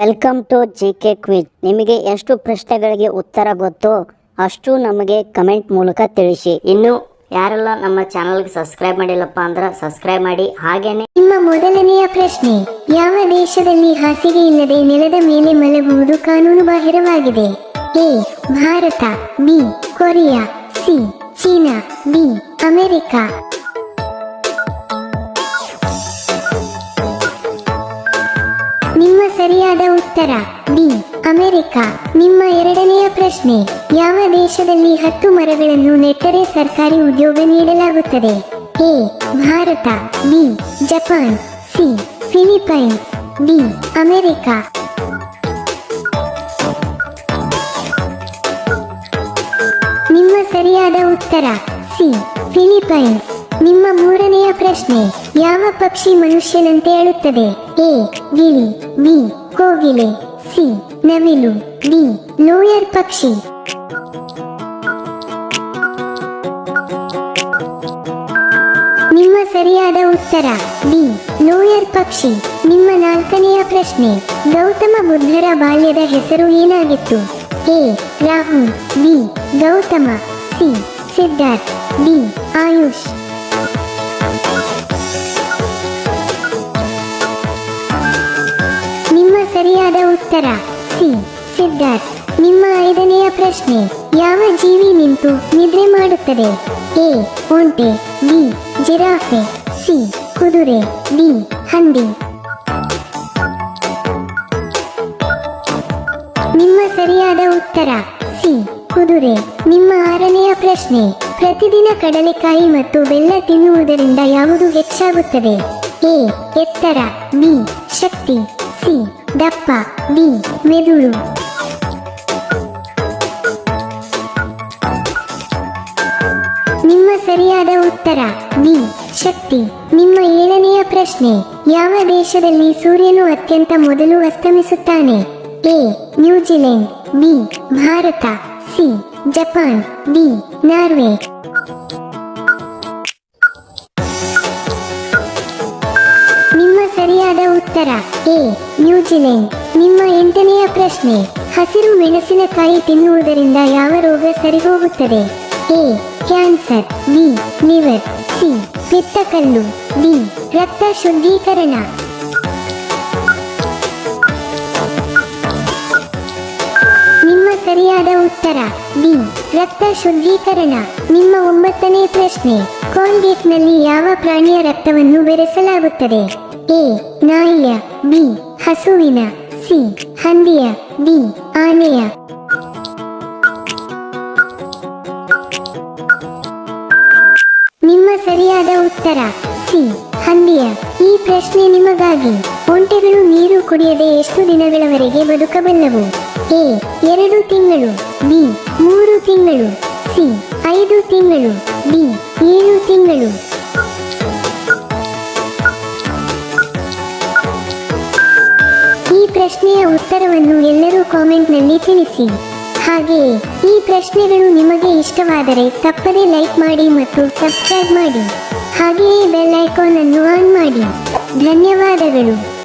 Welcome to G K quiz ನಿಮಗೆ ಎಷ್ಟು ಪ್ರಶ್ನೆಗಳಿಗೆ ಉತ್ತರ ಗೊತ್ತೋ ಅಷ್ಟು ನಮಗೆ ಕಮೆಂಟ್ ಮೂಲಕ ತಿಳಿಸಿ. ಇನ್ನು ಯಾರೆಲ್ಲ ನಮ್ಮ ಚಾನಲ್ಗೆ ಸಬ್ಸ್ಕ್ರೈಬ್ ಮಾಡಿಲ್ಲಪ್ಪ ಅಂದ್ರೆ ಸಬ್ಸ್ಕ್ರೈಬ್ ಮಾಡಿ. ಹಾಗೇನೆ ನಿಮ್ಮ ಮೊದಲನೆಯ ಪ್ರಶ್ನೆ, ಯಾವ ದೇಶದಲ್ಲಿ ಹಾಸಿಗೆ ಇಲ್ಲದೆ ನೆಲದ ಮೇಲೆ ಮಲಗುವುದು ಕಾನೂನು ಬಾಹಿರವಾಗಿದೆ? A, Bharat, B, Korea, C, China, D, America. ಸರಿಯಾದ ಉತ್ತರ. D America. ನಿಮ್ಮ ಎರಡನೆಯ ಪ್ರಶ್ನೆ. ಯಾವ ದೇಶದಲ್ಲಿ ಹತ್ತು ಮರಗಳನ್ನು ನೆಟ್ಟರೆ ಸರ್ಕಾರಿ ಉದ್ಯೋಗ ನೀಡಲಾಗುತ್ತದೆ? A. Bharat. B. Japan. C. Philippines. D. America. ನಿಮ್ಮ ಸರಿಯಾದ ಉತ್ತರ. ಸಿ. ಫಿಲಿಪೈನ್ಸ್. ನಿಮ್ಮ ಮೂರನೆಯ ಪ್ರಶ್ನೆ, ಯಾವ ಪಕ್ಷಿ ಮನುಷ್ಯನಂತೆ ಹೇಳುತ್ತದೆ ಎ ಗಿಳಿ ಬಿ, ಕೋಗಿಲೆ, ಸಿ, ನವಿಲು, ಡಿ, ಲೋಯರ್ ಪಕ್ಷಿ. ನಿಮ್ಮ ಸರಿಯಾದ ಉತ್ತರ ಡಿ ಲೋಯರ್ ಪಕ್ಷಿ. ನಿಮ್ಮ ನಾಲ್ಕನೆಯ ಪ್ರಶ್ನೆ, ಗೌತಮ ಬುದ್ಧರ ಬಾಲ್ಯದ ಹೆಸರು ಏನಾಗಿತ್ತು? A, Rahul, B, Gautama, C, Siddharth, D, Ayush. ಸರಿಯಾದ ಉತ್ತರ. ಸಿ. ಸಿದ್ಧಾರ್ಥ್, ನಿಮ್ಮ ಐದನೆಯ ಪ್ರಶ್ನೆ, ಯಾವ ಜೀವಿ ನಿಂತು ನಿದ್ರೆ ಮಾಡುತ್ತದೆ? ಎ. ಒಂಟೆ, ಬಿ. Giraffe, C. ಕುದುರೆ, ಡಿ. ಹಂದಿ. ನಿಮ್ಮ ಸರಿಯಾದ ಉತ್ತರ, ಸಿ. ಕುದುರೆ. ನಿಮ್ಮ ಆರನೆಯ ಪ್ರಶ್ನೆ, ಪ್ರತಿದಿನ ಕಡಲೆಕಾಯಿ ಮತ್ತು ಬೆಲ್ಲ ತಿನ್ನುವುದರಿಂದ ಯಾವುದು ಹೆಚ್ಚಾಗುತ್ತದೆ? ಎ. ಎತ್ತರ, ಬಿ. ಶಕ್ತಿ. ದಪ್ಪ, ಬಿ, ಮೆದುಳು. ನಿಮ್ಮ ಸರಿಯಾದ ಉತ್ತರ, ಬಿ, ಶಕ್ತಿ. ನಿಮ್ಮ ಏಳನೆಯ ಪ್ರಶ್ನೆ, ಯಾವ ದೇಶದಲ್ಲಿ ಸೂರ್ಯನು ಅತ್ಯಂತ ಮೊದಲು ಅಸ್ತಮಿಸುತ್ತಾನೆ? A, New Zealand, B, Bharat, C, Japan, D, Norway. ಸರಿಯಾದ ಉತ್ತರ. ಎ ನ್ಯೂಜಿಲೆಂಡ್ ನಿಮ್ಮ ಎಂಟನೆಯ ಪ್ರಶ್ನೆ. ಹಸಿರು ಮೆಣಸಿನಕಾಯಿ ತಿನ್ನುವುದರಿಂದ ಯಾವ ರೋಗ ಸರಿಹೋಗುತ್ತದೆ? A, cancer. B, liver. C ಪಿತ್ತಕಲ್ಲು D, ರಕ್ತ ಶುದ್ಧೀಕರಣ. ನಿಮ್ಮ ಸರಿಯಾದ ಉತ್ತರ. ಬಿ, ರಕ್ತ ಶುದ್ಧೀಕರಣ. ನಿಮ್ಮ ಒಂಬತ್ತನೇ ಪ್ರಶ್ನೆ. ಕೋಲ್ಗೇಟ್ನಲ್ಲಿ ಯಾವ ಪ್ರಾಣಿಯ ರಕ್ತವನ್ನು ಬೆರೆಸಲಾಗುತ್ತದೆ? ಎ, ನಾಯಿಯ, ಬಿ, ಹಸುವಿನ, ಸಿ, ಹಂದಿಯ, ಡಿ, ಆನೆಯ. ನಿಮ್ಮ ಸರಿಯಾದ ಉತ್ತರ, ಸಿ, ಹಂದಿಯ. ಈ ಪ್ರಶ್ನೆ ನಿಮಗಾಗಿ. ಒಂಟೆಗಳು ನೀರು ಕುಡಿಯದೆ ಎಷ್ಟು ದಿನಗಳವರೆಗೆ ಬದುಕಬಲ್ಲವು? ಎ, ಎರಡು ತಿಂಗಳು, ಬಿ, ಮೂರು ತಿಂಗಳು, ಸಿ, ಐದು ತಿಂಗಳು, ಡಿ ಪ್ರಶ್ನೆಯ ಉತ್ತರವನ್ನು ಎಲ್ಲರೂ ಕಾಮೆಂಟ್ನಲ್ಲಿ ತಿಳಿಸಿ. ಹಾಗೆಯೇ ಈ ಪ್ರಶ್ನೆಗಳು ನಿಮಗೆ ಇಷ್ಟವಾದರೆ ತಪ್ಪದೇ ಲೈಕ್ ಮಾಡಿ ಮತ್ತು ಸಬ್ಸ್ಕ್ರೈಬ್ ಮಾಡಿ. ಹಾಗೆಯೇ ಬೆಲ್ ಐಕಾನ್ ಅನ್ನು ಆನ್ ಮಾಡಿ. ಧನ್ಯವಾದಗಳು.